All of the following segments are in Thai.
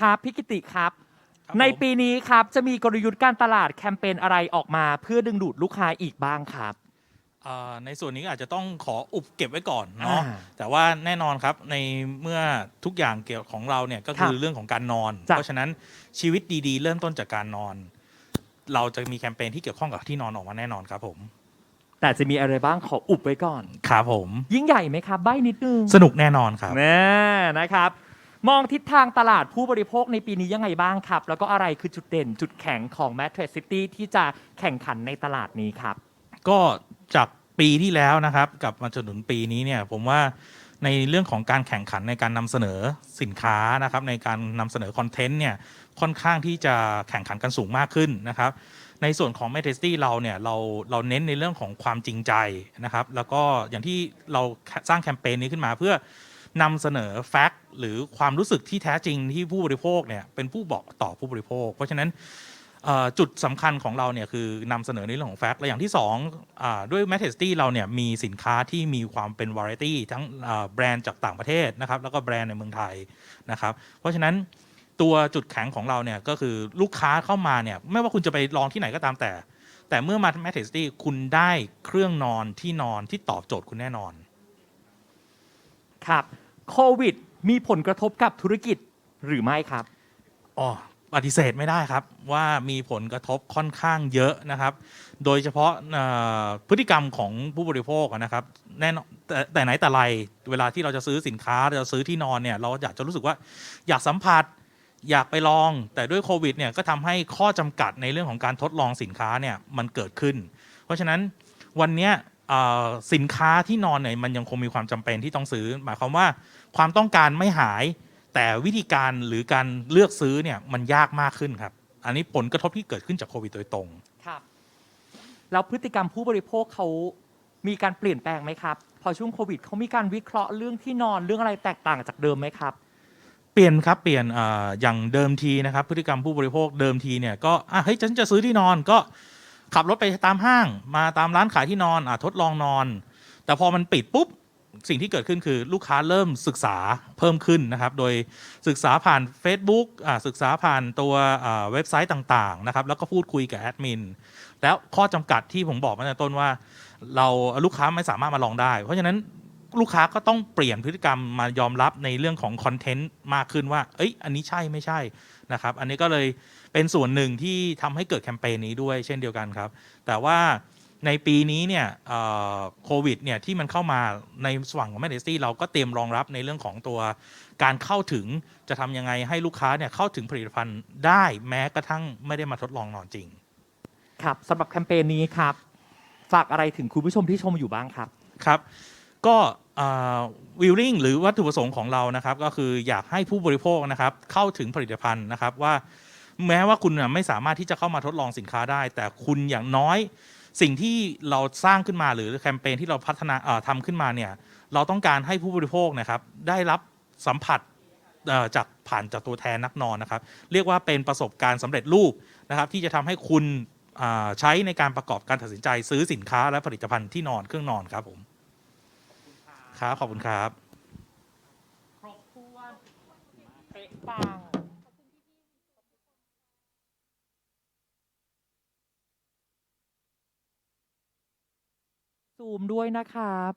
ครับพี่กิติครับ ครับในผม ปีนี้ครับจะมีกลยุทธ์การตลาดแคมเปญอะไรออกมา เพื่อดึงดูดลูกค้าอีกบ้างครับเอ่อในส่วนนี้อาจจะต้องขออุบเก็บไว้ก่อนเนาะอ่าแต่ว่าแน่นอนครับในเมื่อทุกอย่างเกี่ยวของเราเนี่ยก็คือครับเรื่องของการนอน จ้ะ เพราะฉะนั้นชีวิตดีๆ เริ่มต้นจากการนอน เราจะมีแคมเปญที่เกี่ยวข้องกับที่นอนออกมาแน่นอนครับผมแต่จะมีอะไรบ้างขออุบไว้ก่อน ครับผม ยิ่งใหญ่ไหมครับ ใบ้นิดนึงสนุกแน่นอนครับ แน่นะครับ มองทิศทางตลาดผู้บริโภคในปีนี้ยังไงบ้างครับ แล้วก็อะไรคือจุดเด่นจุดแข็งของ m a t r i x City ที่จะแข่งขันในตลาดนี้ครับ ก็จากปีที่แล้วนะครับกับมาจนถึงปีนี้เนี่ยผมว่าในเรื่องของการแข่งขันในการนำเสนอสินค้านะครับในการนำเสนอคอนเทนต์เนี่ยค่อนข้างที่จะแข่งขันกันสูงมากขึ้นนะครับ ในส่วนของ m e t a s t y เราเนี่ยเราเราเน้นในเรื่องของความจริงใจนะครับ แล้วก็อย่างที่เราสร้างแคมเปญนี้ขึ้นมาเพื่อ นำเสนอแฟกต์หรือความรู้สึกที่แท้จริงที่ผู้บริโภคเนี่ยเป็นผู้บอกต่อผู้บริโภค เพราะฉะนั้นจุดสำคัญของเราเนี่ยคือนำเสนอในเรื่องของแฟกต์และอย่างที่สองด้วย m e t a s t y เราเนี่ยมีสินค้าที่มีความเป็นวาไรตี้ทั้งแบรนด์จากต่างประเทศนะครับแล้วก็แบรนด์ในเมืองไทยนะครับเพราะฉะนั้นตัวจุดแข็งของเราเนี่ยก็คือลูกค้าเข้ามาเนี่ยไม่ว่าคุณจะไปลองที่ไหนก็ตามแต่ แต่เมื่อมา m a t r i x คุณได้เครื่องนอนที่นอนที่ตอบโจทย์คุณแน่นอน ครับ โควิด มีผลกระทบกับธุรกิจหรือไม่ครับ อ๋อปฏิเสธไม่ได้ครับว่ามีผลกระทบค่อนข้างเยอะนะครับ โดยเฉพาะเอ่อพฤติกรรมของผู้บริโภคอะนะครับแน่นอนแต่แต่ไหนแต่ไรเวลาที่เราจะซื้อสินค้าเราจะซื้อที่นอนเนี่ยเราอยากจะรู้สึกว่าอยากสัมผัส อยากไปลอง แต่ด้วยโควิดเนี่ยก็ทำให้ข้อจำกัดในเรื่องของการทดลองสินค้าเนี่ยมันเกิดขึ้น เพราะฉะนั้นวันเนี้ย สินค้าที่นอนเนี่ยมันยังคงมีความจำเป็นที่ต้องซื้อ หมายความว่าความต้องการไม่หาย แต่วิธีการหรือการเลือกซื้อเนี่ยมันยากมากขึ้นครับ อันนี้ผลกระทบที่เกิดขึ้นจากโควิดโดยตรงครับแล้วพฤติกรรมผู้บริโภคเขามีการเปลี่ยนแปลงไหมครับ พอช่วงโควิดเขามีการวิเคราะห์เรื่องที่นอนเรื่องอะไรแตกต่างจากเดิมไหมครับเปลี่ยนครับเปลี่ยนอาอย่างเดิมทีนะครับ พฤติกรรมผู้บริโภคเดิมทีเนี่ยก็อะเฮ้ยฉันจะซื้อที่นอนก็ ขับรถไปตามห้าง มาตามร้านขายที่นอนอะทดลองนอน แต่พอมันปิดปุ๊บสิ่งที่เกิดขึ้นคือลูกค้าเริ่มศึกษาเพิ่มขึ้นนะครับ โดยศึกษาผ่าน Facebook อ่าศึกษาผ่านตัวอ่าเว็บไซต์ต่างๆนะครับ แล้วก็พูดคุยกับแอดมิน แล้วข้อจำกัดที่ผมบอกมาตั้งต้นว่า เราลูกค้าไม่สามารถมาลองได้ เพราะฉะนั้น ลูกค้าก็ต้องเปลี่ยนพฤติกรรมมายอมรับในเรื่องของคอนเทนต์มากขึ้นว่า เอ้ย อันนี้ใช่ไม่ใช่นะครับ อันนี้ก็เลยเป็นส่วนหนึ่งที่ทำให้เกิดแคมเปญนี้ด้วยเช่นเดียวกันครับ แต่ว่าในปีนี้เนี่ยเอ่อโควิดเนี่ยที่มันเข้ามาในส่วนของแมดเดสตี้เราก็เตรียมรองรับในเรื่องของตัวการเข้าถึงจะทำยังไงให้ลูกค้าเนี่ยเข้าถึงผลิตภัณฑ์ได้แม้กระทั่งไม่ได้มาทดลองนอนจริง ครับสำหรับแคมเปญนี้ครับ ฝากอะไรถึงคุณผู้ชมที่ชมอยู่บ้างครับ ครับ ก็ วิลลิ่งหรือวัตถุประสงค์ของเรานะครับก็คืออยากให้ผู้บริโภคนะครับเข้าถึงผลิตภัณฑ์นะครับว่าแม้ว่าคุณไม่สามารถที่จะเข้ามาทดลองสินค้าได้ แต่คุณอย่างน้อยสิ่งที่เราสร้างขึ้นมาหรือแคมเปญที่เราพัฒนาเอ่อทำขึ้นมาเนี่ยเราต้องการให้ผู้บริโภคนะครับได้รับสัมผัสจากผ่านจากตัวแทนนักนอนนะครับ เรียกว่าเป็นประสบการณ์สำเร็จรูปนะครับ ที่จะทำให้คุณใช้ในการประกอบการตัดสินใจซื้อสินค้าและผลิตภัณฑ์ที่นอนเครื่องนอนครับผม ครับ ขอบคุณครับ ครบถ้วนเป๊ะปังซูมด้วยนะครับ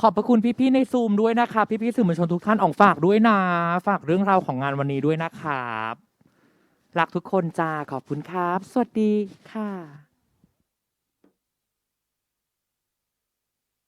ขอบพระคุณพี่ๆในซูมด้วยนะครับ พี่ๆสื่อมวลชนทุกท่านออกฝากด้วยนะ ฝากเรื่องราวของงานวันนี้ด้วยนะครับรักทุกคนจ้าขอบคุณครับ สวัสดีค่ะ